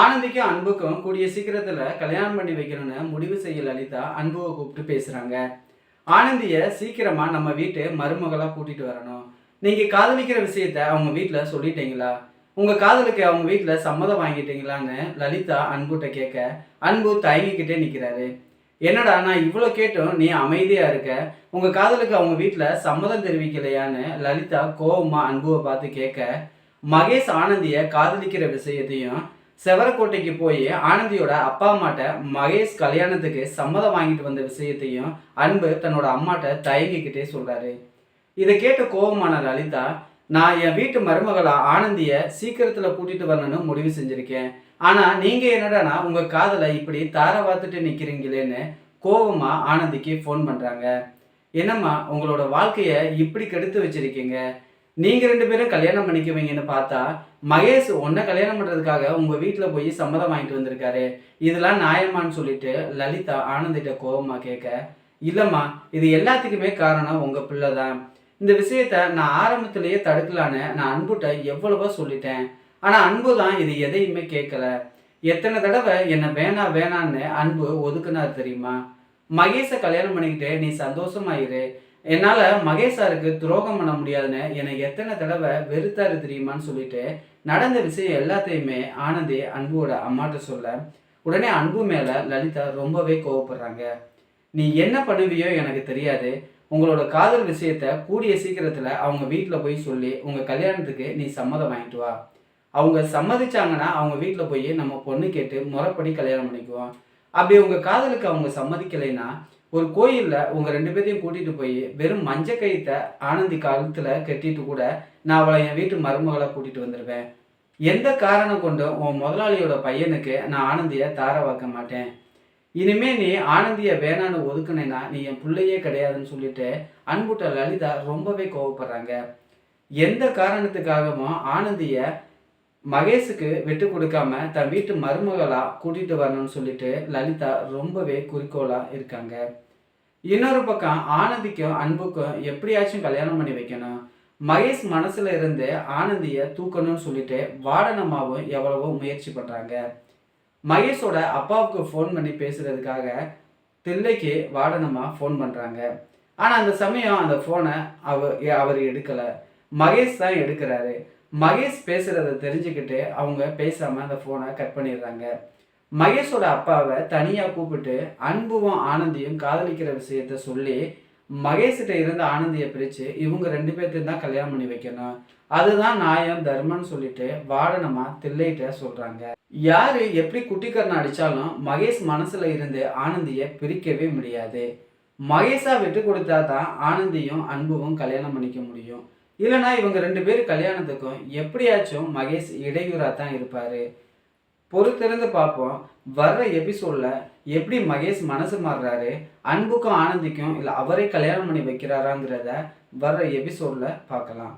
ஆனந்திக்கும் அன்புக்கும் கூடிய சீக்கிரத்தில் கல்யாணம் பண்ணி வைக்கணும்னு முடிவு செய்ய லலிதா. அன்புவை கூப்பிட்டு பேசுகிறாங்க ஆனந்தியை சீக்கிரமாக நம்ம வீட்டு மருமகளாக கூட்டிகிட்டு வரணும். நீங்கள் காதலிக்கிற விஷயத்த அவங்க வீட்டில் சொல்லிட்டீங்களா? உங்கள் காதலுக்கு அவங்க வீட்டில் சம்மதம் வாங்கிட்டீங்களான்னு லலிதா அன்புகிட்ட கேட்க அன்பு தயங்கிக்கிட்டே நிற்கிறாரு என்னடா நான் இவ்வளோ கேட்டும் நீ அமைதியாக இருக்க? உங்கள் காதலுக்கு அவங்க வீட்டில் சம்மதம் தெரிவிக்கலையான்னு லலிதா கோவமாக அன்புவை பார்த்து கேட்க மகேஷ் ஆனந்தியை காதலிக்கிற விஷயத்தையும் செவரக்கோட்டைக்கு போய் ஆனந்தியோட அப்பா அம்மாட்ட மகேஷ் கல்யாணத்துக்கு சம்மதம் வாங்கிட்டு வந்த விஷயத்தையும் அன்பு தன்னோட அம்மாட்ட தயங்கிக்கிட்டே சொல்கிறாரு இதை கேட்ட கோபமான லலிதா நான் என் வீட்டு மருமகளா ஆனந்திய சீக்கிரத்தில் கூட்டிட்டு வரணும்னு முடிவு செஞ்சுருக்கேன். ஆனால் நீங்கள் என்னடானா உங்கள் காதலை இப்படி தார வாத்துட்டு நிற்கிறீங்களேன்னு கோபமாக ஆனந்திக்கு ஃபோன் பண்ணுறாங்க என்னம்மா உங்களோட வாழ்க்கையை இப்படி கெடுத்து வச்சிருக்கீங்க? நீங்கள் ரெண்டு பேரும் கல்யாணம் பண்ணிக்குவீங்கன்னு பார்த்தா மகேஷ் உன்னை கல்யாணம் பண்ணுறதுக்காக உங்கள் வீட்டில் போய் சம்மதம் வாங்கிட்டு வந்திருக்காரு. இதெல்லாம் நியாயமான்னு சொல்லிட்டு லலிதா ஆனந்திட்ட கோபமாக கேட்க இல்லைம்மா இது எல்லாத்துக்குமே காரணம் உங்கள் பிள்ளை தான் இந்த விஷயத்த நான் ஆரம்பத்திலேயே தடுக்கலான்னு நான் அன்புட்ட எவ்வளவோ சொல்லிட்டேன். ஆனால் அன்பு தான் இது எதையுமே கேட்கல. எத்தனை தடவை என்னை வேணா வேணான்னு அன்பு ஒதுக்குனார் தெரியுமா? மகேஷை கல்யாணம் பண்ணிக்கிட்டு நீ சந்தோஷமாயிரு. என்னால் மகேஷ் சாருக்கு துரோகம் பண்ண முடியாதுன்னு என்னை எத்தனை தடவை வெறுத்தாரு தெரியுமான்னு சொல்லிட்டு நடந்த விஷயம் எல்லாத்தையுமே ஆனந்தி அன்புவோட அம்மாட்ட சொல்ல உடனே அன்பு மேலே லலிதா ரொம்பவே கோவப்படுறாங்க. நீ என்ன பண்ணுவியோ எனக்கு தெரியாது. உங்களோட காதல் விஷயத்த கூடிய சீக்கிரத்தில் அவங்க வீட்டில் போய் சொல்லி உங்கள் கல்யாணத்துக்கு நீ சம்மதம் வாங்கிட்டு வா. அவங்க சம்மதிச்சாங்கன்னா அவங்க வீட்டில் போய் நம்ம பொண்ணு கேட்டு முறைப்படி கல்யாணம் பண்ணிக்குவோம். அப்படி உங்கள் காதலுக்கு அவங்க சம்மதிக்கலைன்னா ஒரு கோயிலில் உங்கள் ரெண்டு பேர்த்தையும் கூட்டிகிட்டு போய் வெறும் மஞ்ச கயித்தை ஆனந்தி காலத்தில் கட்டிட்டு கூட நான் அவளை என் வீட்டு மருமகளை கூட்டிகிட்டு வந்துடுவேன் எந்த காரணம் கொண்டும் உன் முதலாளியோட பையனுக்கு நான் ஆனந்தியை தார வைக்க மாட்டேன். இனிமே நீ ஆனந்திய வேணான்னு ஒதுக்குனேன்னா நீ என் பிள்ளையே கிடையாதுன்னு சொல்லிட்டு அன்புட்ட லலிதா ரொம்பவே கோவப்படுறாங்க. எந்த காரணத்துக்காகவும் ஆனந்திய மகேஷுக்கு விட்டு கொடுக்காம தன் வீட்டு மருமகளா கூட்டிட்டு வரணும்னு சொல்லிட்டு லலிதா ரொம்பவே குறிக்கோளா இருக்காங்க. இன்னொரு பக்கம் ஆனந்திக்கும் அன்புக்கும் எப்படியாச்சும் கல்யாணம் பண்ணி வைக்கணும். மகேஷ் மனசுல இருந்து ஆனந்திய தூக்கணும்னு சொல்லிட்டு வாடனம்மாவும் எவ்வளவோ முயற்சி பண்றாங்க. மகேஷோட அப்பாவுக்கு ஃபோன் பண்ணி பேசுறதுக்காக தில்லைக்கு வாடனம்மா ஃபோன் பண்றாங்க. ஆனால் அந்த சமயம் அந்த ஃபோனை அவ அவர் எடுக்கலை. மகேஷ் தான் எடுக்கிறாரு. மகேஷ் பேசுகிறத தெரிஞ்சுக்கிட்டு அவங்க பேசாமல் அந்த ஃபோனை கட் பண்ணிடுறாங்க. மகேஷோட அப்பாவை தனியாக கூப்பிட்டு அன்புவும் ஆனந்தியும் காதலிக்கிற விஷயத்த சொல்லி மகேஷ்கிட்ட இருந்த ஆனந்தியை பிரித்து இவங்க ரெண்டு பேர்த்தையும் தான் கல்யாணம் பண்ணி வைக்கணும். அதுதான் நியாயம் தர்மம்னு சொல்லிட்டு வாடனமா தில்லைகிட்ட சொல்றாங்க. யாரு எப்படி குட்டிக்கரணை அடித்தாலும் மகேஷ் மனசுல இருந்து ஆனந்தியை பிரிக்கவே முடியாது. மகேஷா விட்டு கொடுத்தா தான் ஆனந்தியும் அன்புவும் கல்யாணம் பண்ணிக்க முடியும். இல்லைனா இவங்க ரெண்டு பேரும் கல்யாணத்துக்கும் எப்படியாச்சும் மகேஷ் இடையூறாக தான் இருப்பார். பொறுத்திருந்து பார்ப்போம். வர்ற எபிசோடில் எப்படி மகேஷ் மனசு மாறுறாரு அன்புக்கும் ஆனந்திக்கும் இல்லை அவரே கல்யாணம் பண்ணி வைக்கிறாராங்கிறத வர்ற எபிசோடில் பார்க்கலாம்.